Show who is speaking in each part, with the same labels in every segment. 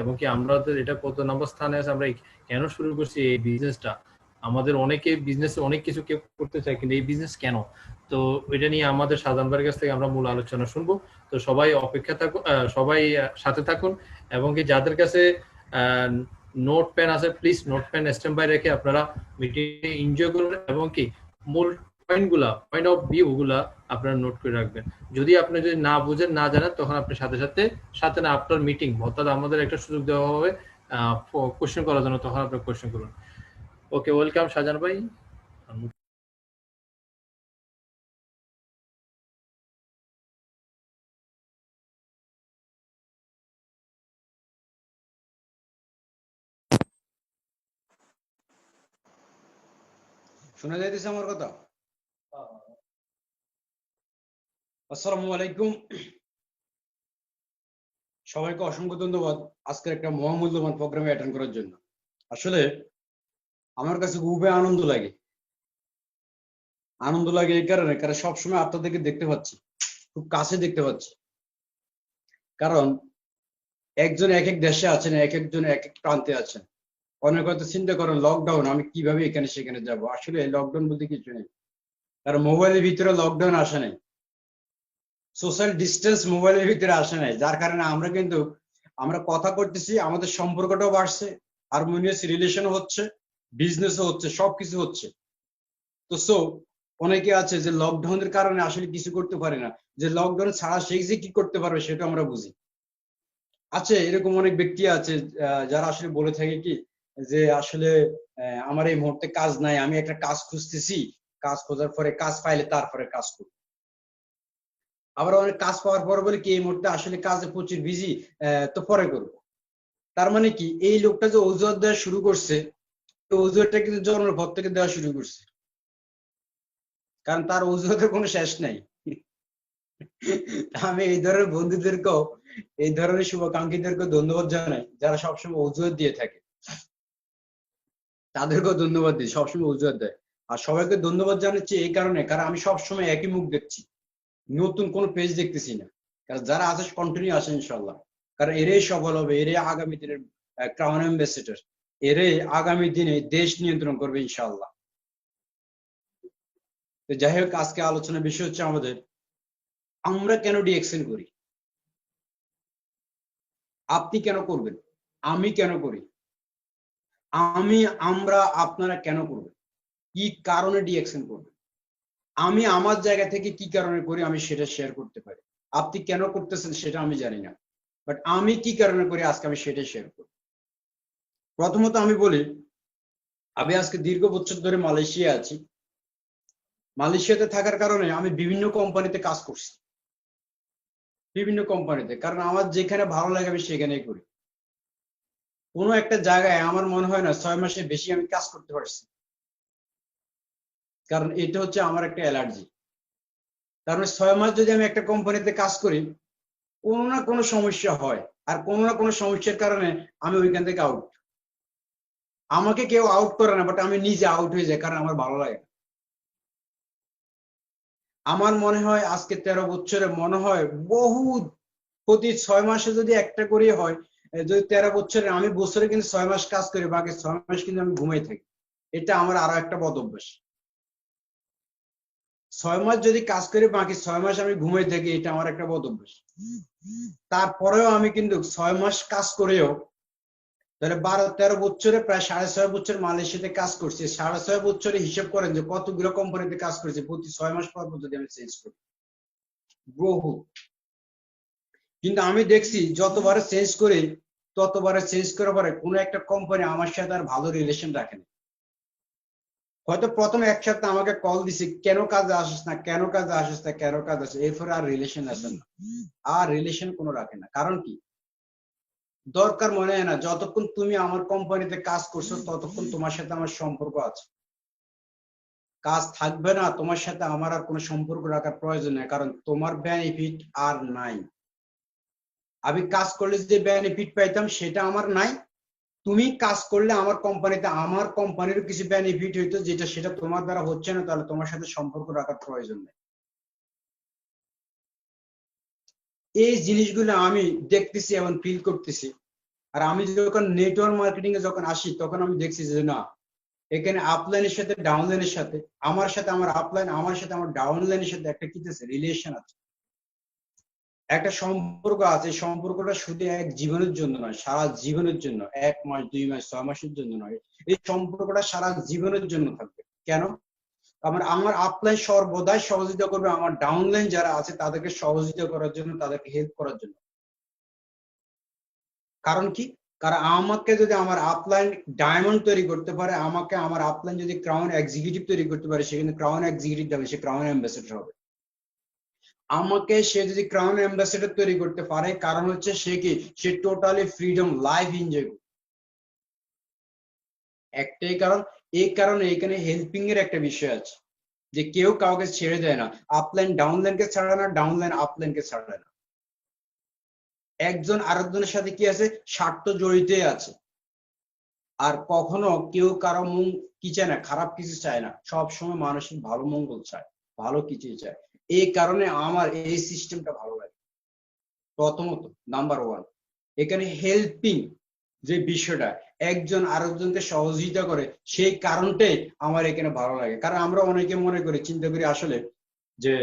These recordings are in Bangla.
Speaker 1: এবং কি আমাদের এটা কত নম্বর স্থানে আছে, আমরা কেন শুরু করছি এই বিজনেসটা আমাদের অনেকে বিজনেসে অনেক কিছু কেউ করতে চায়, কিন্তু এই বিজনেস কেন? তো এটা নিয়ে আমাদের সাধারণ ভাইয়ের কাছ থেকে আমরা মূল আলোচনা শুনব। তো সবাই অপেক্ষা থাকুন সবাই সাথে থাকুন। এবং কি যাদের কাছে নোট পেন আছে প্লিজ নোট পেন স্ট্যাম্প বাই রেখে আপনারা মিটিং এনজয় করুন। এবং কি মূল পয়েন্টগুলা পয়েন্ট অফ ভিউ গুলা আপনারা নোট করে রাখবেন। যদি আপনি যদি না বুঝেন, না জানেন, তখন আপনি সাথে সাথে সাথে না আপনার মিটিং অর্থাৎ আমাদের একটা সুযোগ দেওয়া হবে কোশ্চেন করার জন্য, তখন আপনি কোশ্চেন করুন। ওকে ওয়েলকাম শাহজান ভাই।
Speaker 2: শোনা যাইতেছে আমার কথা? আসসালামু আলাইকুম। সবাইকে অসংখ্য ধন্যবাদ আজকের একটা মহামূল্যবান প্রোগ্রামে অ্যাটেন্ড করার জন্য। আসলে আমার কাছে খুবই আনন্দ লাগে। আনন্দ লাগে এই কারণে, কারণ সবসময় আপনাদেরকে দেখতে পাচ্ছি, খুব কাছে দেখতে পাচ্ছি। কারণ একজন এক এক দেশে আছেন এক একজন এক এক প্রান্তে আছেন। অনেক হয়তো চিন্তা করেন লকডাউন আমি কীভাবে এখানে সেখানে যাব? আসলে লকডাউন বলতে কিছু নেই। কারণ মোবাইলের ভিতরে লকডাউন আসে নাই। সোশ্যাল ডিস্টেন্স মোবাইলের ভিতরে আসে নাই। যার কারণে আমরা কিন্তু, আমরা কথা করতেছি, আমাদের সম্পর্কটাও বাড়ছে হারমোনিয়াস রিলেশন হচ্ছে বিজনেসও হচ্ছে, সবকিছু হচ্ছে। তো সো অনেকে আছে যে লকডাউনের কারণে আসলে কিছু করতে পারে না। যে লকডাউন ছাড়া সে যে কি করতে পারবে সেটা আমরা বুঝি। আছে এরকম অনেক ব্যক্তি আছে যারা আসলে বলে থাকে কি, যে আসলে আমার এই মুহূর্তে কাজ নাই, আমি একটা কাজ খুঁজতেছি, কাজ খোঁজার পরে কাজ পাইলে তারপরে কাজ করব। আবার অনেক কাজ পাওয়ার পর বলে কি, এই মুহূর্তে আসলে কাজে প্রচুর বিজি তো পরে করব। তার মানে কি, এই লোকটা যে অজুহাত দেওয়া শুরু করছে, তো অজুহাতটা কিন্তু জন্মের পর থেকে দেওয়া শুরু করছে। কারণ তার অজুহাতের কোনো শেষ নাই। আমি এই ধরনের বন্ধুদেরকেও, এই ধরনের শুভাকাঙ্ক্ষীদেরকেও ধন্যবাদ জানাই, যারা সবসময় অজুহাত দিয়ে থাকে। তাদেরকেও ধন্যবাদ দিই, সবসময় অজুহাত দেয়। আর সবাইকে ধন্যবাদ জানাচ্ছি এই কারণে, কারণ আমি সবসময় একই মুখ দেখছি। নতুন কোনো পেজ দেখতেছি না। কারণ যারা আছে কন্টিনিউ আসে ইনশাল্লাহ কারণ এরাই সফল হবে, এরাই আগামী দিনের ক্রাউন অ্যাম্বাসেডর এরাই আগামী দিনে দেশ নিয়ন্ত্রণ করবে ইনশাল্লাহ তো যাই হোক, আজকে আলোচনার বিষয় হচ্ছে আমাদের, আমরা কেন ডিএক্সেন করি? আপনি কেন করবেন? আমি কেন করি? আমি, আমরা, আপনারা কেন করবেন? কি কারণে ডিএকশন করবেন? আমি আমার জায়গা থেকে কি কারণে করি আমি সেটা শেয়ার করতে পারি। আপনি কেন করতেছেন সেটা আমি জানি না। বাট আমি কি কারণে করি আজকে আমি সেটা শেয়ার করি প্রথমত আমি বলি, আমি আজকে দীর্ঘ বছর ধরে মালয়েশিয়া আছি। মালয়েশিয়াতে থাকার কারণে আমি বিভিন্ন কোম্পানিতে কাজ করছি। বিভিন্ন কোম্পানিতে, কারণ আমার যেখানে ভালো লাগে আমি সেখানেই করি। কোনো একটা জায়গায় আমার মনে হয় না ছয় মাসের বেশি আমি কাজ করতে পারছি। কারণ এটা হচ্ছে আমার একটা অ্যালার্জি। কারণ ছয় মাস যদি আমি একটা কোম্পানিতে কাজ করি, কোনো না কোনো সমস্যা হয়। আর কোনো না কোনো সমস্যার কারণে আমি ওইখান থেকে আউট আমাকে কেউ আউট করে না বাট আমি নিজে আউট হয়ে যাই কারণ আমার ভালো লাগে আমার মনে হয় আজকে তেরো বছরে মনে হয় বহু প্রতি ছয় মাসে যদি একটা করে হয় যদি তেরো বছরে আমি বছরে কিন্তু ছয় মাস কাজ করি, বাকি ছয় মাস কিন্তু আমি ঘুমাই থাকি। এটা আমার আরও একটা বদ অভ্যাস। ছয় মাস যদি কাজ করি বাকি ছয় মাস আমি ঘুমাই থাকি, এটা আমার একটা বদ অভ্যাস। তারপরেও আমি কিন্তু ছয় মাস কাজ করেও তাহলে বারো, তেরো বছরে, প্রায় সাড়ে ছয় বছর মালয়েশিয়াতে কাজ করছি। সাড়ে ছয় বছরে হিসেব করেন যে কতগুলো কোম্পানিতে কাজ করেছি, প্রতি ছয় মাস পর যদি আমি চেঞ্জ করি। বহু কিন্তু আমি দেখছি যতবার চেঞ্জ করি ততবার চেঞ্জ করার পরে কোনো একটা কোম্পানি আমার সাথে আর ভালো রিলেশন রাখে না। হয়তো প্রথম এক সপ্তাহ আমাকে কল দিছে, কেন কাজে আসিস না, কেন কাজে আসিস না, কেন কাজ আসে এরপরে আর রিলেশন আসে না। আর রিলেশন কোনো রাখে না। কারণ কি? দরকার মনে হয় না, যতক্ষণ তুমি আমার কোম্পানিতে কাজ করছ, ততক্ষণ তোমার সাথে আমার সম্পর্ক আছে। কাজ থাকবে না, তোমার সাথে আমার আর কোনো সম্পর্ক রাখার প্রয়োজন নেই, কারণ তোমার বেনিফিট আর নাই। আমি কাজ করলে যে বেনিফিট পাইতাম, সেটা আমার নাই তুমি কাজ করলে আমার কোম্পানিতে আমার কোম্পানির কিছু বেনিফিট হইতো যেটা সেটা তোমার দ্বারা হচ্ছে না, তাহলে তোমার সাথে সম্পর্ক রাখার প্রয়োজন নেই। এই জিনিসগুলো আমি দেখতেছি এবং ফিল করতেছি। আর আমি যখন নেটওয়ার্ক মার্কেটিং এ যখন আসি, তখন আমি দেখছি যে না, এখানে আপলাইনের সাথে ডাউনলাইনের সাথে, আমার সাথে আমার আপলাইন আমার সাথে আমার ডাউনলাইনের সাথে একটা কি রিলেশন আছে। একটা সম্পর্ক আছে সম্পর্কটা শুধু এক জীবনের জন্য নয়, সারা জীবনের জন্য, এক মাস, দুই মাস, ছয় মাসের জন্য নয়, এই সম্পর্কটা সারা জীবনের জন্য থাকবে। কেন? আমার আমার আপলাইন সর্বদাই সহযোগিতা করবে, আমার ডাউনলাইন যারা আছে তাদেরকে সহযোগিতা করার জন্য, তাদেরকে হেল্প করার জন্য। কারণ কি? কারণ আমাকে যদি আমার আপলাইন ডায়মন্ড তৈরি করতে পারে, আমাকে আমার আপলাইন যদি ক্রাউন এক্সিকিউটিভ তৈরি করতে পারে, সেখানে ক্রাউন এক্সিকিউটিভ যাবে, সে ক্রাউন অ্যাম্বাসেডর হবে। আমাকে সে যদি ক্রাউন অ্যাম্বাসেডর তৈরি করতে পারে, কারণ হচ্ছে সে কি? সে টোটালি ফ্রিডম লাইফ এনজয় করবে। একটাই কারণ, এই কারণে এখানে হেল্পিং এর একটা বিষয় আছে, যে কেউ কাউকে ছেড়ে দেয় না। আপলাইন ডাউনলাইনকে ছাড়ে না ডাউনলাইন আপলাইনকে ছাড়ে না। একজন আরেকজনের সাথে কি আছে? স্বার্থ জড়িতই আছে। আর কখনো কেউ কারও মন কি চায় না? খারাপ কিছু চায় না। সব সময় মানুষের ভালো মঙ্গল চায়, ভালো কিছুই চায়। এই কারণে আমার এই সিস্টেমটা ভালো লাগে। প্রথমত নাম্বার ওয়ান এখানে হেল্পিং যে বিষয়টা, একজন আরেকজনকে সহযোগিতা করে, সেই কারণটাই আমার এখানে ভালো লাগে। কারণ আমরা অনেকে মনে করি, চিন্তা করি আসলে যে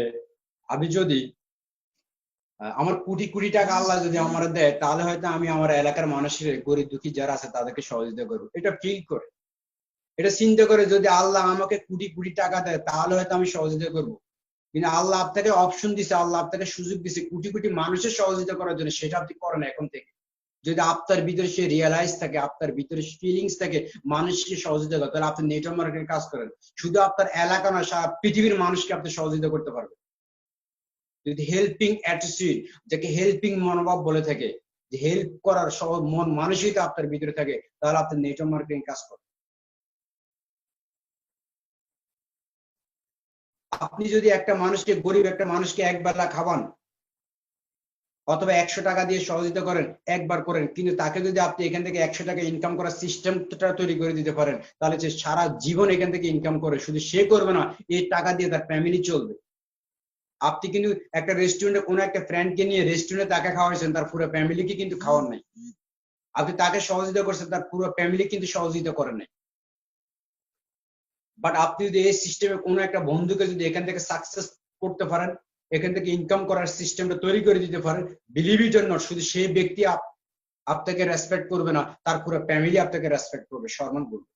Speaker 2: আমি যদি আমার কোটি কোটি টাকা আল্লাহ যদি আমার দেয়, তাহলে হয়তো আমি আমার এলাকার মানুষের গরিব দুঃখী যারা আছে, তাদেরকে সহযোগিতা করব। এটা ফিল করে। এটা চিন্তা করে যদি আল্লাহ আমাকে কোটি কোটি টাকা দেয়, তাহলে হয়তো আমি সহযোগিতা করব। কিন্তু আল্লাহ আপনাকে অপশন দিছে, আল্লাহ আপনাকে সুযোগ দিছে কোটি কোটি মানুষের সহযোগিতা করার জন্য, সেটা আপনি করেন এখন থেকে। যদি আপনার ভিতরে সে রিয়েলাইজ থাকে, আপনার ভিতরে ফিলিংস থাকে, মানুষকে সহযোগিতা করে তাহলে আপনি নেটওয়ার্ক মার্কেটিং কাজ করেন। শুধু আপনার এলাকা না, সারা পৃথিবীর মানুষকে আপনি সহযোগিতা করতে পারবেন। যদি হেল্পিং অ্যাটিটিউড যাকে হেল্পিং মনোভাব বলে থাকে, যে হেল্প করার সহ মন মানসিকতা আপনার ভিতরে থাকে, তাহলে আপনি নেটওয়ার্ক মার্কেটিং কাজ করেন। আপনি যদি একটা মানুষকে, গরিব একটা মানুষকে এক বেলা খাওয়ান, অথবা একশো টাকা দিয়ে সহযোগিতা করেন, একবার করেন, কিন্তু তাকে যদি আপনি এখান থেকে একশো টাকা ইনকাম করার সিস্টেমটা তৈরি করে দিতে পারেন, তাহলে সে সারা জীবন এখান থেকে ইনকাম করে, শুধু সে করবে না এই টাকা দিয়ে তার ফ্যামিলি চলবে। আপনি কিন্তু একটা রেস্টুরেন্টে কোনো একটা ফ্রেন্ডকে নিয়ে রেস্টুরেন্টে তাকে খাওয়াইছেন, তার পুরো ফ্যামিলিকে কিন্তু খাওয়ার নাই। আপনি তাকে সহযোগিতা করছেন, তার পুরো ফ্যামিলি কিন্তু সহযোগিতা করে নাই। বাট আপনি যদি এই সিস্টেমে কোনো একটা বন্ধুকে যদি এখান থেকে সাকসেস করতে পারেন, এখান থেকে ইনকাম করার সিস্টেমটা তৈরি করে দিতে পারেন বিলিভ ইট নট শুধু সেই ব্যক্তি আপনাকে রেসপেক্ট করবে না, তার পুরো ফ্যামিলি আপনাকে রেসপেক্ট করবে সম্মান করবে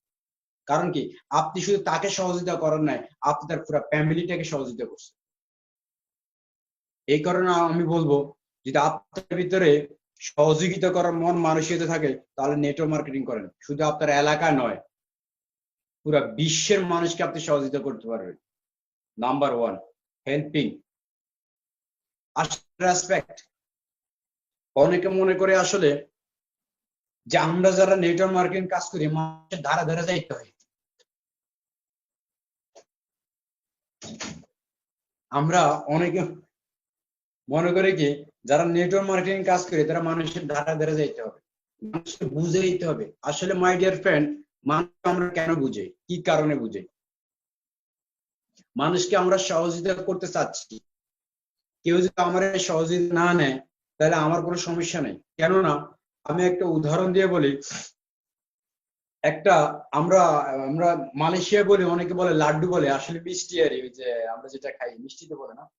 Speaker 2: কারণ কি? আপনি শুধু তাকে সহযোগিতা করেন নাই, আপনি তার পুরো ফ্যামিলিটাকে সহযোগিতা করছেন। এই কারণে আমি বলব, যদি আপনার ভিতরে সহযোগিতা করার মন মানসিকতা থাকে, তাহলে নেটওয়ার্ক মার্কেটিং করেন। শুধু আপনার এলাকা নয় পুরো বিশ্বের মানুষকে আপনি সহযোগিতা করতে পারবেন। নাম্বার ওয়ান হেল্পিং রেসপেক্ট অনেকে মনে করে আসলে যে আমরা যারা নেটওয়ার্ক মার্কেটিং কাজ করি, মানুষের ধারা ধারা যাইতে হয়। আমরা অনেকে মনে করে কি, যারা নেটওয়ার্ক মার্কেটিং কাজ করে, তারা মানুষের ধারা ধারা যাইতে হবে। মানুষকে বুঝে দিতে হবে। আসলে মাই ডিয়ার ফ্রেন্ড মানুষ আমরা কেন কি কারণে মানুষকে আমরা সহযোগিতা করতে চাচ্ছি। কেউ যদি আমার সহযোগিতা না নেয়, তাহলে আমার কোনো সমস্যা নেই। কেননা, আমি একটা উদাহরণ দিয়ে বলি। একটা আমরা আমরা মালয়েশিয়া বলি, অনেকে বলে লাড্ডু বলে। আসলে মিষ্টি আর যে আমরা যেটা খাই মিষ্টি তো বলে না।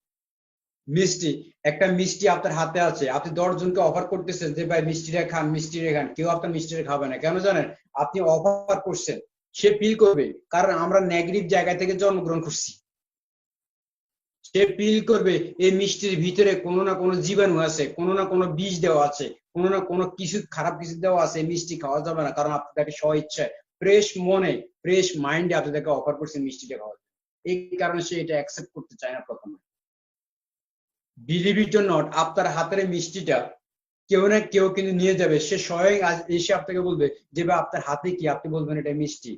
Speaker 2: মিষ্টি, একটা মিষ্টি আপনার হাতে আছে, আপনি দশজনকে অফার করতেছেন যে, ভাই, মিষ্টিটা খান মিষ্টিটা খান। কেউ আপনার মিষ্টিটা খাবে না। কেন জানেন? আপনি অফার করছেন, সে ফিল করবে, কারণ আমরা নেগেটিভ জায়গা থেকে জন্মগ্রহণ করছি। সে ফিল করবে, এই মিষ্টির ভিতরে কোনো না কোনো জীবাণু আছে, কোনো না কোনো বীজ দেওয়া আছে, কোনো না কোনো কিছু, খারাপ কিছু দেওয়া আছে মিষ্টি খাওয়া যাবে না, কারণ আপনি তাকে স্ব ইচ্ছায় ফ্রেশ মনে ফ্রেশ মাইন্ডে আপনি তাকে অফার করছেন মিষ্টিটা খাওয়া এই কারণে সে এটা অ্যাকসেপ্ট করতে চায় না প্রথমে। বিলিভ ইট নট আপনার হাতের মিষ্টিটা কেউ না কেউ কিন্তু নিয়ে যাবে। সে স্বয়ং এসে আপনাকে বলবে যে, ভাই, আপনার হাতে কি? আপনি বলবেন, এটা মিষ্টি।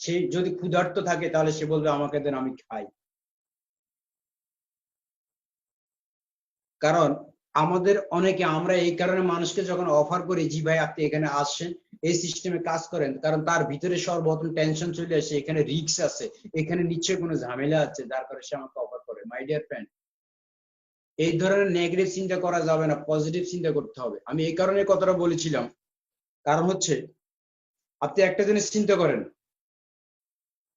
Speaker 2: সে যদি ক্ষুধার্ত থাকে, তাহলে সে বলবে, আমাকে দেন, আমি খাই। কারণ আমাদের অনেকে, আমরা এই কারণে মানুষকে যখন অফার করি, জি ভাই, আপনি এখানে আসছেন, এই সিস্টেমে কাজ করেন। কারণ তার ভিতরে সর্বপ্রথম টেনশন চলে আসে, এখানে রিক্স আছে, এখানে নিশ্চয়ই কোনো ঝামেলা আছে, যার কারণে সে আমাকে অফার করে। মাই ডিয়ার ফ্রেন্ড এই ধরনের নেগেটিভ চিন্তা করা যাবে না পজিটিভ চিন্তা করতে হবে। আমি এই কারণে কথাটা বলেছিলাম। কারণ হচ্ছে, আপনি একটা জিনিস চিন্তা করেন।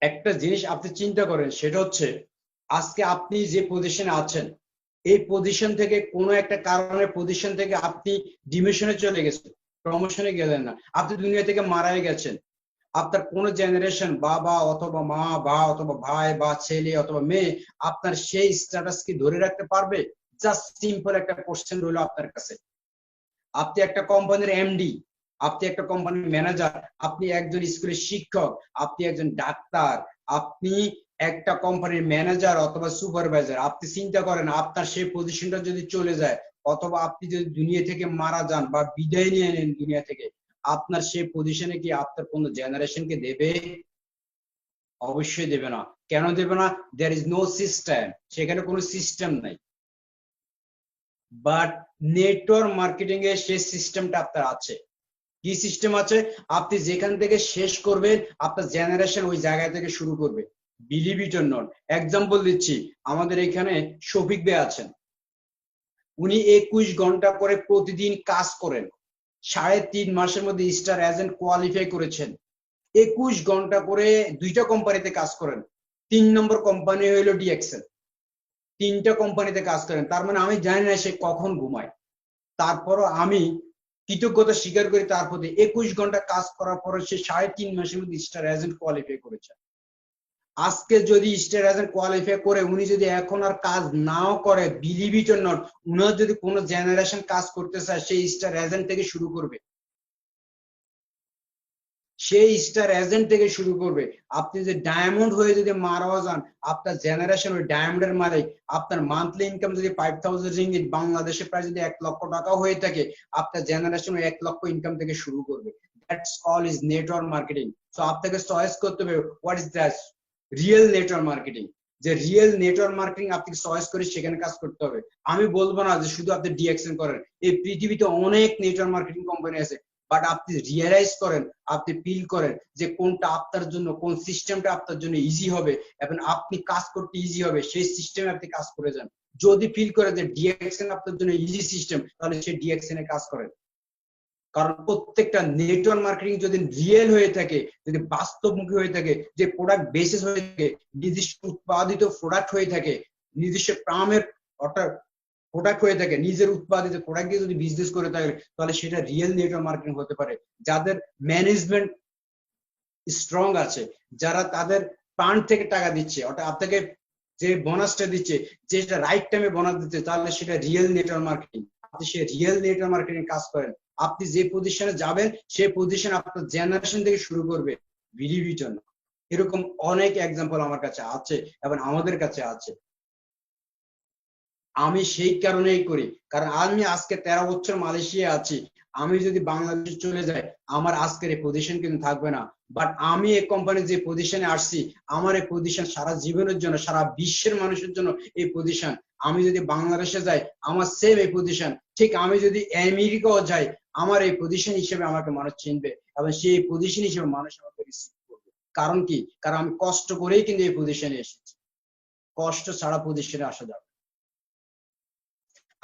Speaker 2: একটা জিনিস আপনি চিন্তা করেন, সেটা হচ্ছে, আজকে আপনি যে পজিশনে আছেন, এই পজিশন থেকে কোনো একটা কারণে পজিশন থেকে আপনি ডিমিশনে চলে গেছেন প্রমোশনে গেলেন না। আপনি দুনিয়া থেকে মারাই গেছেন। আপনার কোন জেনারেশন বাবা অথবা মা, বা অথবা ভাই, বা ছেলে অথবা মেয়ে, আপনার সেই স্ট্যাটাস কি ধরে রাখতে পারবে? জাস্ট সিম্পল একটা কোশ্চেন রইল আপনার কাছে। আপনি একটা কোম্পানির এমডি আপনি একটা কোম্পানির ম্যানেজার আপনি একজন স্কুলের শিক্ষক, আপনি একজন ডাক্তার, আপনি একটা কোম্পানির ম্যানেজার অথবা সুপারভাইজার আপনি চিন্তা করেন আপনার সেই পজিশনটা যদি চলে যায়, অথবা আপনি যদি দুনিয়া থেকে মারা যান বা বিদায় নিয়ে নেন দুনিয়া থেকে, আপনার সেই পজিশনে কি আপনার কোন জেনারেশনকে দেবে? অবশ্যই দেবে না। কেন দেবে না? দেয়ার ইজ নো সিস্টেম সেখানে কোনো সিস্টেম নাই। বাট নেটওয়ার্ক মার্কেটিং এর সেই সিস্টেমটা আপনার আছে। কি সিস্টেম আছে? আপনি যেখান থেকে শেষ করবেন, আপনার জেনারেশন ওই জায়গা থেকে শুরু করবে। Believe it or not example দিচ্ছি, আমাদের এখানে শফিক ভাই আছেন। উনি একুশ ঘণ্টা করে প্রতিদিন কাজ করেন। সাড়ে তিন মাসের মধ্যে স্টার এজেন্ট কোয়ালিফাই করেছেন। একুশ ঘণ্টা করে দুইটা কোম্পানিতে কাজ করেন। তিন নম্বর কোম্পানি হইল ডিএক্সেল তিনটা কোম্পানিতে কাজ করেন। তার মানে আমি জানি না সে কখন ঘুমায়। তারপরও আমি কৃতজ্ঞতা স্বীকার করি তার প্রতি। একুশ ঘণ্টা কাজ করার পরে সে সাড়ে তিন মাসের মধ্যে স্টার এজেন্ট কোয়ালিফাই করেছে। আজকে যদি স্টার এজেন্ট কোয়ালিফাই করে, উনি যদি এখন আর কাজ নাও করে বিলিভ ইট নট উনার যদি কোনো জেনারেশন কাজ করতে চায়, সেই স্টার এজেন্ট থেকে শুরু করবে। সেই স্টার এজেন্ট থেকে শুরু করবে। আপনি যে ডায়মন্ড হয়ে যদি মারাও যান আপনার জেনারেশন ওই ডায়মন্ডের মালিক। আপনার মান্থলি ইনকাম যদি ফাইভ থাউজেন্ড রিঙ্গিট বাংলাদেশে প্রায় যদি এক লক্ষ টাকা হয়ে থাকে, আপনার জেনারেশন ওই এক লক্ষ ইনকাম থেকে শুরু করবে। That's all is network marketing so আপনাকে চয়েস করতে হবে what is that real network marketing যে রিয়েল নেটওয়ার্ক মার্কেটিং আপনি চয়েস করে সেখানে কাজ করতে হবে। আমি বলব না যে শুধু আপনি ডিএক্সএন করেন। এই পৃথিবীতে অনেক নেটওয়ার্ক মার্কেটিং কোম্পানি আছে। বাট আপনি রিয়েলাইজ করেন, আপনি ফিল করেন যে কোনটা আপনার জন্য, কোন সিস্টেমটা আপনার জন্য ইজি হবে এবং আপনি কাজ করতে ইজি হবে, সেই সিস্টেমে আপনি কাজ করে যান। যদি ফিল করে যে ডিএক্সএন আপনার জন্য ইজি সিস্টেম তাহলে সেই ডিএক্সএন এ কাজ করেন। কারণ প্রত্যেকটা নেটওয়ার্ক মার্কেটিং যদি রিয়েল হয়ে থাকে, যদি বাস্তবমুখী হয়ে থাকে, যে প্রোডাক্ট বেসিস হয়ে থাকে, নির্দিষ্ট উৎপাদিত প্রোডাক্ট হয়ে থাকে নিজস্ব প্রামের অর্থাৎ প্রোডাক্ট হয়ে থাকে, নিজের উৎপাদিত প্রোডাক্ট দিয়ে যদি বিজনেস করে থাকে তাহলে সেটা রিয়েল নেটওয়ার্ক মার্কেটিং হতে পারে। যাদের ম্যানেজমেন্ট স্ট্রং আছে, যারা তাদের প্রাণ থেকে টাকা দিচ্ছে, অর্থাৎ আপনাকে যে বোনাসটা দিচ্ছে যেটা রাইট টাইমে বোনাস দিচ্ছে, তাহলে সেটা রিয়েল নেটওয়ার্ক মার্কেটিং আপনি সে রিয়েল নেটওয়ার্ক মার্কেটিং কাজ করেন। আপনি যে পজিশনে যাবেন, সেই পজিশন আপনার জেনারেশন থেকে শুরু করবে বিলিভ জন্য। এরকম অনেক এক্সাম্পল আমার কাছে আছে এবং আমাদের কাছে আছে। আমি সেই কারণেই করি। কারণ আমি আজকে তেরো বছর মালয়েশিয়া আছি। আমি যদি বাংলাদেশে চলে যাই, আমার আজকের এই পজিশন কিন্তু থাকবে না। বাট আমি এই কোম্পানির যে পজিশনে আসছি, আমার এই পজিশন সারা জীবনের জন্য, সারা বিশ্বের মানুষের জন্য এই পজিশন আমি যদি বাংলাদেশে যাই, আমার সেম এই পজিশন ঠিক আমি যদি আমেরিকাও যাই, আমার এই পজিশন হিসেবে আমাকে মানুষ চিনবে এবং সেই পজিশন হিসেবে মানুষ আমাকে রিসিভ করবে। কারণ কি? কারণ আমি কষ্ট করেই কিন্তু এই পজিশনে এসেছি। কষ্ট ছাড়া পজিশনে আসা যাবে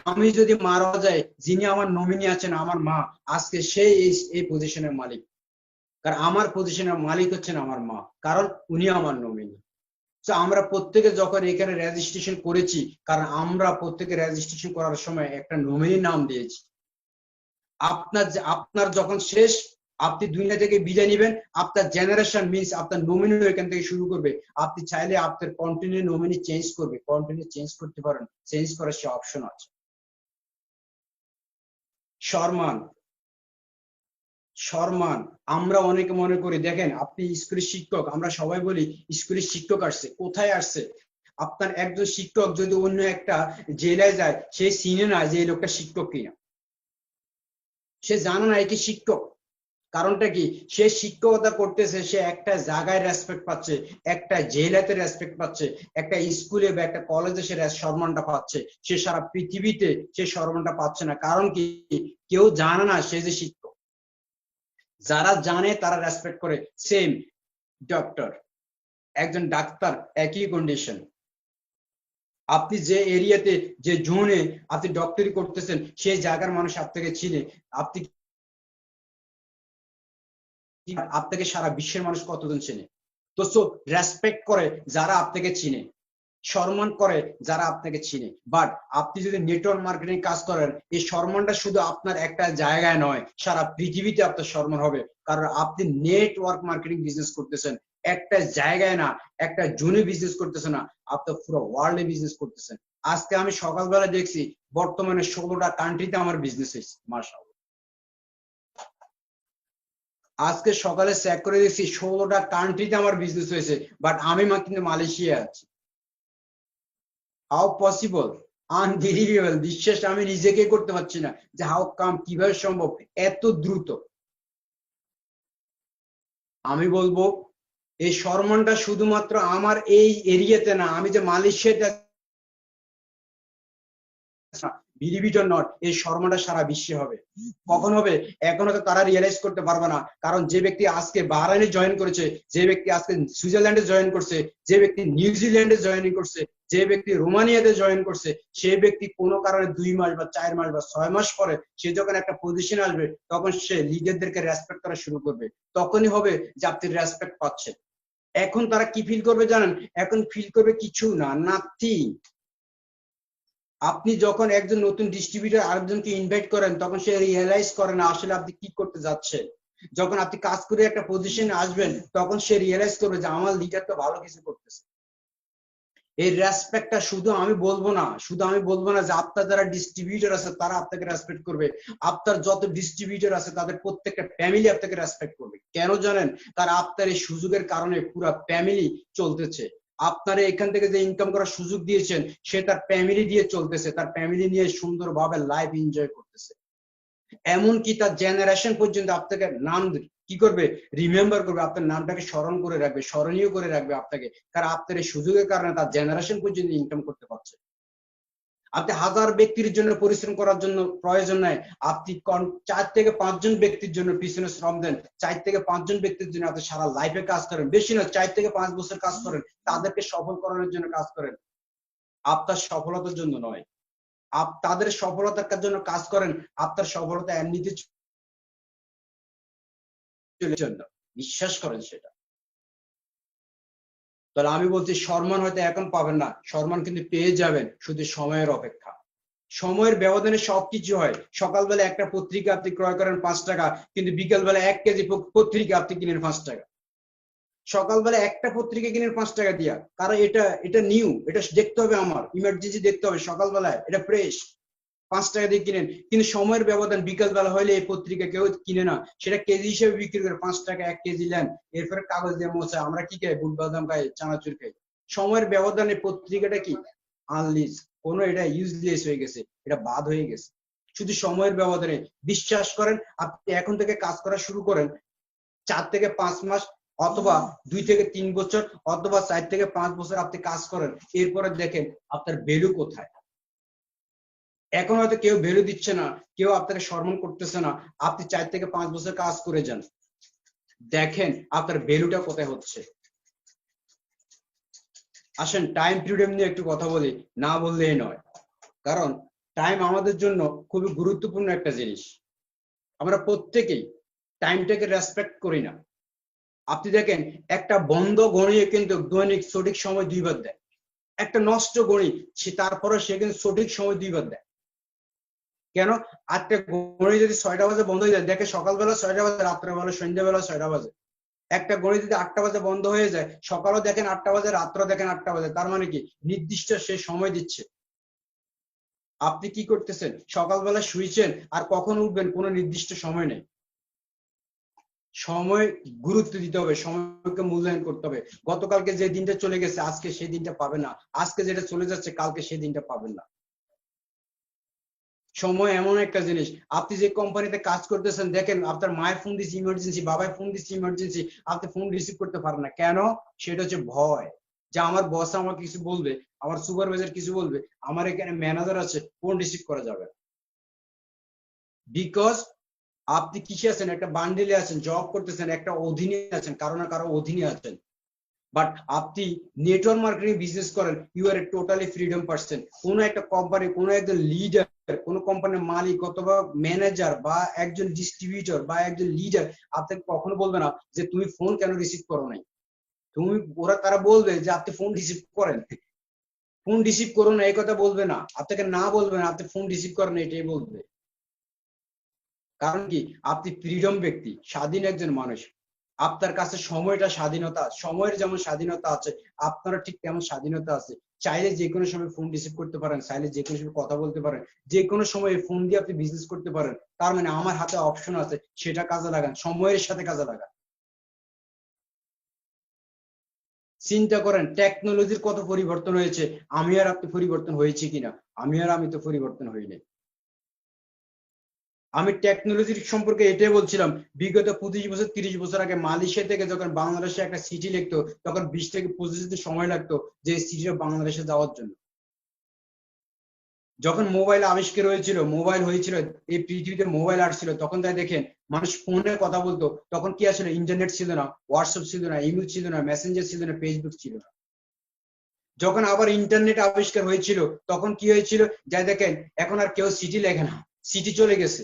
Speaker 2: আমি যদি মারা যাই, যিনি আমার নমিনি আছেন, আমার মা, আজকে সেই এই পজিশনের মালিক। কারণ আমার পজিশনের মালিক হচ্ছেন আমার মা, কারণ উনি আমার নমিনি তো আমরা প্রত্যেকে যখন এখানে রেজিস্ট্রেশন করেছি, কারণ আমরা প্রত্যেকে রেজিস্ট্রেশন করার সময় একটা নমিনি নাম দিয়েছি। আপনার আপনার যখন শেষ, আপনি দুনিয়া থেকে বিদায় নেবেন, আপনার জেনারেশন মিনস আপনার নমিনি এখান থেকে শুরু করবে। আপনি চাইলে আপনার কন্টিনিউ নমিনি চেঞ্জ করবে। কন্টিনিউ চেঞ্জ করতে পারেন। চেঞ্জ করার সে অপশন আছে। সম্মান সম্মান আমরা অনেকে মনে করি, দেখেন আপনি স্কুলের শিক্ষক, আমরা সবাই বলি, স্কুলের শিক্ষক আসছে, কোথায় আসছে? আপনার একজন শিক্ষক যদি অন্য একটা জেলায় যায়, সে চিনে না যে এই লোকটা শিক্ষক কিনা। সে জানে না একে শিক্ষক। কারণটা কি? সে শিক্ষকতা করতেছে, সে একটা জায়গায় রেসপেক্ট পাচ্ছে, একটা জেলাতে রেসপেক্ট পাচ্ছে, একটা স্কুলে বা একটা কলেজে সে সম্মানটা পাচ্ছে। সে সারা পৃথিবীতে সে সম্মানটা পাচ্ছে না। কারণ কি? কেউ জানে না সে যে শিক্ষক। যারা জানে তারা রেসপেক্ট করে। সেম ডক্টর একজন ডাক্তার, একই কন্ডিশন আপনি যে এরিয়াতে যে জোনে আপনি ডক্টরি করতেছেন, সেই জায়গার মানুষ আপনাকে চিনে। আপনি আপনাকে সারা বিশ্বের মানুষ কতজন চেনে? তো সো রেসপেক্ট করে যারা আপনাকে চিনে, সম্মান করে যারা আপনাকে চিনে। বাট আপনি যদি নেটওয়ার্ক মার্কেটিং কাজ করেন, এই সম্মানটা শুধু আপনার একটা জায়গায় নয়, সারা পৃথিবীতে আপনার সম্মান হবে। কারণ আপনি নেটওয়ার্ক মার্কেটিং বিজনেস করতেছেন, একটা জায়গায় না, একটা জোনে বিজনেস করতেছেন না, আপনি পুরো ওয়ার্ল্ডে বিজনেস করতেছেন। আজকে আমি সকালবেলা দেখছি, বর্তমানে ষোলোটা কান্ট্রিতে আমার বিজনেস হয়েছে মার্শাল আজকে সকালে চেক করে দেখছি ষোলোটা কান্ট্রিতে আমার বিজনেস হয়েছে বাট আমি কিন্তু মালয়েশিয়া আছি। হাউ পসিবল আনবিলিভেবল বিশ্বাস, আমি নিজেকে করতে পারছি না যে হাউ কাম কীভাবে সম্ভব? এত দ্রুত। আমি বলব, এই সম্মানটা শুধুমাত্র আমার এই এরিয়াতে না, আমি যে মালয়েশিয়াতে বিলিভিটর নট এই শর্মাটা সারা বিশ্বে হবে। কখন হবে? এখনও তো তারা রিয়েলাইজ করতে পারবে না। কারণ যে ব্যক্তি আজকে বাহরাইনে জয়েন করেছে, যে ব্যক্তি আজকে সুইজারল্যান্ডে জয়েন করছে, যে ব্যক্তি নিউজিল্যান্ডে জয়েন করছে, যে ব্যক্তি রোমানিয়াতে জয়েন করছে, সে ব্যক্তি কোনো কারণে দুই মাস বা চার মাস বা ছয় মাস পরে সে যখন একটা পজিশন আসবে, তখন সে লিডারদেরকে রেসপেক্ট করা শুরু করবে। তখনই হবে যে আপনি রেসপেক্ট পাচ্ছেন। এখন তারা কি ফিল করবে জানেন? এখন ফিল করবে কিছু না নাথিং আপনি যখন একজন নতুন ডিস্ট্রিবিউটর আরেকজনকে ইনভাইট করেন, তখন সে রিয়েলাইজ করে না আসলে আপনি কি করতে যাচ্ছেন। যখন আপনি কাজ করে একটা পজিশনে আসবেন, তখন সে রিয়েলাইজ করবে যে আমার লিডার তো ভালো কিছু করতেছে। এই রেসপেক্টটা শুধু আমি বলব না, শুধু আমি বলব না যে আপনার যারা ডিস্ট্রিবিউটর আছে, তারা আপনাকে রেসপেক্ট করবে। আপনার যত ডিস্ট্রিবিউটর আছে, তাদের প্রত্যেকটা ফ্যামিলি আপনাকে রেসপেক্ট করবে। কেন জানেন? তারা আপনার এই সুযোগের কারণে পুরো ফ্যামিলি চলতেছে। আপনারা এখান থেকে যে ইনকাম করার সুযোগ দিয়েছেন, সে তার ফ্যামিলি দিয়ে চলতেছে, তার ফ্যামিলি নিয়ে সুন্দরভাবে লাইফ এনজয় করতেছে। এমনকি তার জেনারেশন পর্যন্ত আপনাকে নাম কি করবে? রিমেম্বার করবে, আপনার নামটাকে স্মরণ করে রাখবে, স্মরণীয় করে রাখবে আপনাকে। কারণ আপনার এই সুযোগের কারণে তার জেনারেশন পর্যন্ত ইনকাম করতে পারছে। আপনি হাজার ব্যক্তির জন্য পরিশ্রম করার জন্য প্রয়োজন নাই আপনি চার থেকে পাঁচজন ব্যক্তির জন্য পিছনে শ্রম দেন চার থেকে পাঁচজন ব্যক্তির জন্য আপনি সারা লাইফে কাজ করেন বেশি না চার থেকে পাঁচ বছর কাজ করেন তাদেরকে সফল করানোর জন্য কাজ করেন আপনার সফলতার জন্য নয় আপ তাদের সফলতার জন্য কাজ করেন আপনার সফলতা এমনিতে জন্য বিশ্বাস করেন সেটা তাহলে আমি বলছি সম্মান হয়তো এখন পাবেন না। সম্মান কিন্তু পেয়ে যাবেন শুধু সময়ের অপেক্ষা। সময়ের ব্যবধানে সবকিছু হয়। সকালবেলা একটা পত্রিকা আপনি ক্রয় করেন পাঁচ টাকা, কিন্তু বিকালবেলা এক কেজি পত্রিকা আপনি কিনেন পাঁচ টাকা। সকালবেলা একটা পত্রিকা কিনেন পাঁচ টাকা দিয়া। কারণ এটা এটা নিউ এটা দেখতে হবে আমার। ইমার্জেন্সি দেখতে হবে সকালবেলায়। এটা ফ্রেশ পাঁচ টাকা দিয়ে কিনেন। কিন্তু সময়ের ব্যবধান বিকাল বেলা হলে এই পত্রিকা কেউ কিনে না। সেটা কেজি হিসেবে বিক্রি করে পাঁচ টাকা, এক কেজি নেন। এরপরে কাগজ দিয়ে মোছা। আমরা কি খাই? বুট, বাদাম খাই, চানাচুর খাই। সময়ের ব্যবধানে পত্রিকাটা কি? আনলিজ কোনো এটা ইউজলেস হয়ে গেছে। এটা বাদ হয়ে গেছে। শুধু সময়ের ব্যবধানে। বিশ্বাস করেন, আপনি এখন থেকে কাজ করা শুরু করেন, চার থেকে পাঁচ মাস অথবা দুই থেকে তিন বছর অথবা চার থেকে পাঁচ বছর আপনি কাজ করেন। এরপরে দেখেন আপনার ভ্যালু কোথায়। এখন হয়তো কেউ ভ্যালু দিচ্ছে না, কেউ আপনাকে সম্মান করতেছে না, আপনি চার থেকে পাঁচ বছর কাজ করে যান। দেখেন আপনার ভ্যালুটা কোথায় হচ্ছে। আসেন টাইম ফ্রিডম নিয়ে একটু কথা বলি, না বললেই নয়। কারণ টাইম আমাদের জন্য খুবই গুরুত্বপূর্ণ একটা জিনিস। আমরা প্রত্যেকেই টাইমটাকে রেসপেক্ট করি না। আপনি দেখেন, একটা বন্ধ গণিয়ে কিন্তু দৈনিক সঠিক সময় দুইবার দেয়। একটা নষ্ট গণি সে তারপরে সে কিন্তু সঠিক সময় দুইবার দেয়। কেন? আটটা গণি যদি ছয়টা বাজে বন্ধ হয়ে যায়, দেখে সকালবেলা ছয়টা বাজে রাত্রেবেলা সন্ধ্যাবেলা ছয়টা বাজে। একটা গণি যদি আটটা বাজে বন্ধ হয়ে যায়, সকালও দেখেন আটটা বাজে রাত্র দেখেন আটটা বাজে, তার মানে কি? নির্দিষ্ট সে সময় দিচ্ছে। আপনি কি করতেছেন? সকালবেলা শুয়েছেন আর কখন উঠবেন কোনো নির্দিষ্ট সময় নেই। সময় গুরুত্ব দিতে হবে, সময়কে মূল্যায়ন করতে হবে। গতকালকে যে দিনটা চলে গেছে, আজকে সেই দিনটা পাবে না। আজকে যেটা চলে যাচ্ছে, কালকে সেই দিনটা পাবেন না। সময় এমন একটা জিনিস। আপনি যে কোম্পানিতে কাজ করতেছেন, দেখেন আপনার মায়ের ফোন দিচ্ছে ইমার্জেন্সি বাবার ফোন দিচ্ছে ইমার্জেন্সি আপনি ফোন রিসিভ করতে পারেন না। কেন? সেটা হচ্ছে ভয়। যে আমার বস আমাকে কিছু বলবে, আমার সুপারভাইজার কিছু বলবে, আমার এখানে ম্যানেজার আছে ফোন রিসিভ করা যাবে বিকজ আপনি কিসে আছেন? একটা বান্ডিলে আছেন জব করতেছেন, একটা অধীনে আছেন, কারও না কারও অধীনে আছেন। বাট আপনি নেটওয়ার্ক মার্কেটিং বিজনেস করেন you are a totally freedom person কোনো একটা কোম্পানি কোনো একজন লিডার কোনো কোম্পানির মালিক অথবা ম্যানেজার বা একজন ডিস্ট্রিবিউটর বা একজন লিডার আপনাকে কখনো বলবে না যে তুমি ফোন কেন রিসিভ করো নাই? তুমি, ওরা তারা বলবে যে আপনি ফোন রিসিভ করেন। ফোন রিসিভ করো না, এই কথা বলবে না। আপনাকে না বলবে না, আপনি ফোন রিসিভ করেন এটাই বলবে। কারণ কি? আপনি ফ্রিডম ব্যক্তি, স্বাধীন একজন মানুষ। আপনার কাছে সময়টা স্বাধীনতা, সময়ের যেমন স্বাধীনতা আছে আপনারা ঠিক তেমন স্বাধীনতা আছে। চাইলে যে কোনো সময় ফোন রিসিভ করতে পারেন, চাইলে যে কোনো সময় কথা বলতে পারেন, যে কোনো সময় ফোন দিয়ে আপনি বিজনেস করতে পারেন, তার মানে আমার হাতে অপশন আছে, সেটা কাজে লাগান, সময়ের সাথে কাজে লাগান। চিন্তা করেন টেকনোলজির কত পরিবর্তন হয়েছে, আমি আর আপনি পরিবর্তন হয়েছে কিনা? আমি আর আমি তো পরিবর্তন হইনি আমি টেকনোলজির সম্পর্কে এটাই বলছিলাম, বিগত পঁচিশ বছর, তিরিশ বছর আগে মালয়েশিয়া থেকে যখন বাংলাদেশে একটা সিটি লিখতো, তখন বিশ থেকে পঁচিশ দিন সময় লাগতো যে সিটিটা বাংলাদেশে যাওয়ার জন্য। যখন মোবাইল আবিষ্কার হয়েছিল মোবাইল হয়েছিল, এই পৃথিবীতে মোবাইল আসছিল, তখন তাই দেখেন, মানুষ ফোনে কথা বলতো, তখন কি আসলে ইন্টারনেট ছিল না হোয়াটসঅ্যাপ ছিল না ইমেল ছিল না মেসেঞ্জার ছিল না ফেসবুক ছিল না। যখন আবার ইন্টারনেট আবিষ্কার হয়েছিল, তখন কি হয়েছিল, যাই দেখেন, এখন আর কেউ সিটি লেখে না সিটি চলে গেছে।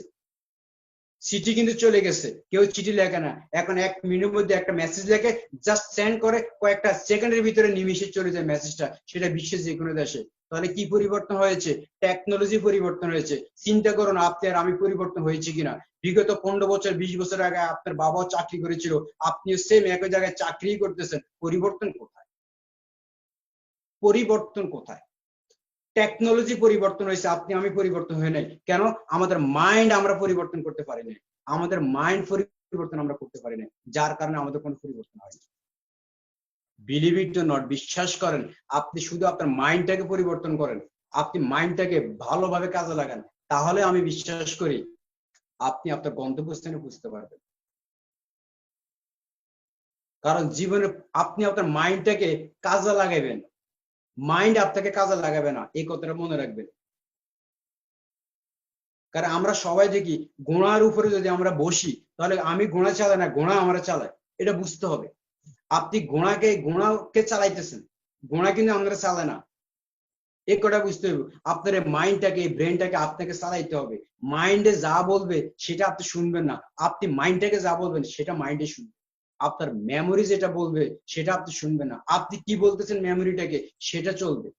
Speaker 2: চিঠি কিন্তু চলে গেছে। কেউ চিঠি লেখে না। এখন এক মিনিটের মধ্যে একটা মেসেজ লেখে জাস্ট সেন্ড করে কয়েকটা সেকেন্ডের ভিতরে নিমিশে চলে যায় মেসেজটা সেটা বিশ্বের যে কোনো দেশে। তাহলে কি পরিবর্তন হয়েছে? টেকনোলজি পরিবর্তন হয়েছে। চিন্তা করুন আপনি আর আমি পরিবর্তন হয়েছে কিনা? বিগত পনেরো বছর, বিশ বছর আগে আপনার বাবাও চাকরি করেছিল, আপনিও সেম একই জায়গায় চাকরি করতেছেন। পরিবর্তন কোথায়? পরিবর্তন কোথায়? টেকনোলজি পরিবর্তন হয়েছে, আপনি, আমি পরিবর্তন হয়ে নাই। কেন? আমাদের মাইন্ড আমরা পরিবর্তন করতে পারি না আমাদের মাইন্ড পরিবর্তন আমরা করতে পারি না যার কারণে আমাদের কোনো পরিবর্তন হয় বিলিভ ইট নট বিশ্বাস করেন, আপনি শুধু আপনার মাইন্ডটাকে পরিবর্তন করেন, আপনি মাইন্ডটাকে ভালোভাবে কাজে লাগান, তাহলে আমি বিশ্বাস করি আপনি আপনার গন্তব্যস্থানে বুঝতে পারবেন। কারণ জীবনে আপনি আপনার মাইন্ডটাকে কাজে লাগাবেন মাইন্ড আপনাকে কাজে লাগাবে না। এই কথাটা মনে রাখবেন। কারণ আমরা সবাই দেখি গোড়ার উপরে যদি আমরা বসি, তাহলে আমি গোড়া চালাই না গোড়া আমরা চালাই। এটা বুঝতে হবে। আপনি গোড়াকে গোড়াকে চালাইতেছেন। গোড়া কিন্তু আমরা চালায় না। এই কটা বুঝতে হবে। আপনার মাইন্ডটাকে ব্রেনটাকে আপনাকে চালাইতে হবে। মাইন্ডে যা বলবে, সেটা আপনি শুনবেন না। আপনি মাইন্ডটাকে যা বলবেন, সেটা মাইন্ডে শুনবেন। আপনার মেমোরি যেটা বলবে, সেটা আপনি শুনবেন না। আপনি কি বলতেছেন মেমোরিটাকে সেটা চলবে।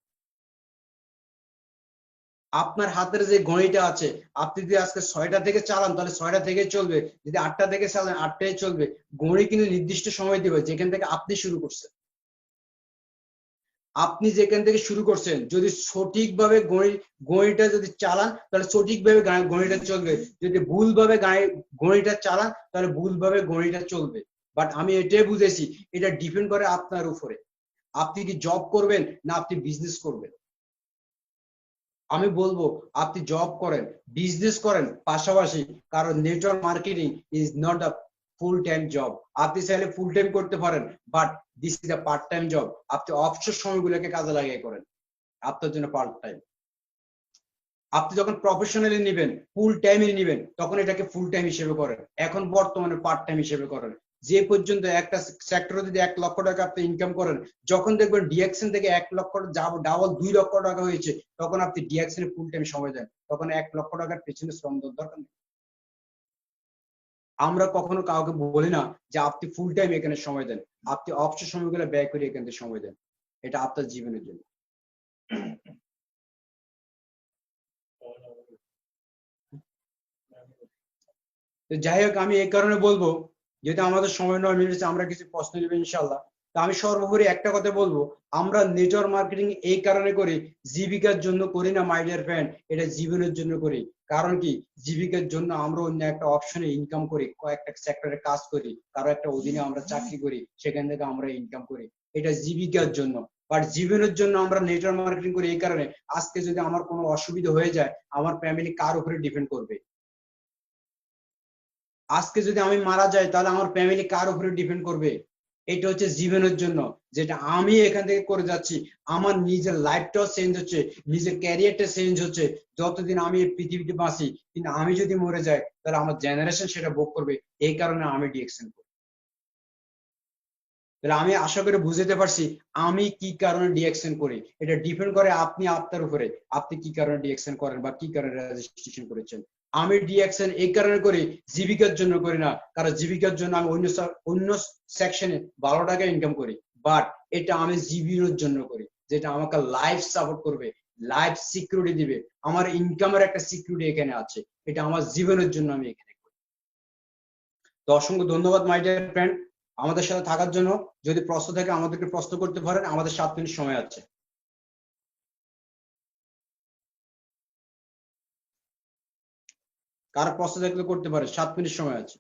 Speaker 2: আপনার হাতের যে ঘড়িটা আছে, আপনি যদি আজকে ছয়টা থেকে চালান, তাহলে ছয়টা থেকে চলবে। যদি আটটা থেকে চালান আটটায় চলবে। ঘড়ি কিন্তু নির্দিষ্ট সময় দিবে, যেখান থেকে আপনি শুরু করছেন। আপনি যেখান থেকে শুরু করছেন, যদি সঠিকভাবে ঘড়িটা যদি চালান, তাহলে সঠিকভাবে ঘড়িটা চলবে। যদি ভুলভাবে ঘড়িটা চালান, তাহলে ভুলভাবে ঘড়িটা চলবে। বাট আমি এটাই বুঝেছি, এটা ডিপেন্ড করে আপনার উপরে। আপনি কি জব করবেন না আপনি বিজনেস করবেন? আমি বলব, আপনি জব করেন বিজনেস করেন পাশাপাশি কারণ network marketing is not a full time job আপনি চাইলে ফুল টাইম করতে পারেন but this is a part time job আপনি অবসর সময়গুলোকে কাজে লাগিয়ে করেন, আপনার জন্য পার্ট টাইম আপনি যখন প্রফেশনালি নেবেন ফুল টাইমে নেবেন, তখন এটাকে ফুল টাইম হিসেবে করেন। এখন বর্তমানে পার্ট টাইম হিসেবে করেন। যে পর্যন্ত একটা সেক্টরে যদি এক লক্ষ টাকা আপনি ইনকাম করেন, যখন দেখবেন ডিএকশন থেকে এক লক্ষ ডাবল দুই লক্ষ টাকা হয়েছে, তখন আপনি ডিএকশনে ফুল টাইম সময় দেন। তখন এক লক্ষ টাকার পেছনে শ্রম দরকার নেই। আমরা কখনো কাউকে বলি না যে আপনি ফুল টাইম এখানে সময় দেন। আপনি অবসর সময়গুলো ব্যয় করে এখান সময় দেন। এটা আপনার জীবনের জন্য। যাই হোক, আমি এই কারণে বলব যেহেতু আমাদের সময় নয় মিনিট আমরা কিছু প্রশ্ন নেব ইনশাল্লাহ তা আমি সর্বোপরি একটা কথা বলব, আমরা নেটওয়ার্ক মার্কেটিং এই কারণে করি, জীবিকার জন্য করি না মাইডিয়ার ফ্যান এটা জীবনের জন্য করি। কারণ কি? জীবিকার জন্য আমরা অন্য একটা অপশনে ইনকাম করি, কয়েকটা সেক্টরে কাজ করি, কারও একটা অধীনে আমরা চাকরি করি, সেখান থেকে আমরা ইনকাম করি। এটা জীবিকার জন্য। বাট জীবনের জন্য আমরা নেটওয়ার্ক মার্কেটিং করি এই কারণে, আজকে যদি আমার কোনো অসুবিধা হয়ে যায়, আমার ফ্যামিলি কার উপরে ডিপেন্ড করবে? আজকে যদি আমি মারা যাই, তাহলে আমার ফ্যামিলি কার উপরে ডিপেন্ড করবে? এটা হচ্ছে জীবনের জন্য। যেটা আমি এখান থেকে করে যাচ্ছি, আমার নিজের লাইফটাও চেঞ্জ হচ্ছে, নিজের ক্যারিয়ারটা চেঞ্জ হচ্ছে। যতদিন আমি এই পৃথিবীতে বাঁচি, কিন্তু আমি যদি মরে যাই, তাহলে আমার জেনারেশন সেটা ভোগ করবে। এই কারণে আমি ডিএকশন করি। তাহলে আমি আশা করি বুঝতে পারছি, আমি কি কারণে ডিএকশন করি? এটা ডিপেন্ড করে আপনি আপনার উপরে। আপনি কি কারণে ডিএকশন করেন বা কি কারণে রেজিস্ট্রেশন করেছেন? আমি ডিএকশন এই কারণে করি, জীবিকার জন্য করি না। কারণ জীবিকার জন্য আমি অন্য অন্য সেকশনে বারো টাকা ইনকাম করি। বাট এটা আমি জীবনের জন্য করি, যেটা আমাকে লাইফ সাপোর্ট করবে লাইফ সিকিউরিটি দিবে। আমার ইনকামের একটা সিকিউরিটি এখানে আছে। এটা আমার জীবনের জন্য আমি এখানে করি। তো অসংখ্য ধন্যবাদ মাই ডিয়ার ফ্রেন্ড আমাদের সাথে থাকার জন্য যদি প্রশ্ন থাকে, আমাদেরকে প্রশ্ন করতে পারেন। আমাদের সাত মিনিট সময় আছে। কার প্রশ্ন থাকলে করতে পারে? সাত মিনিট সময় আছে।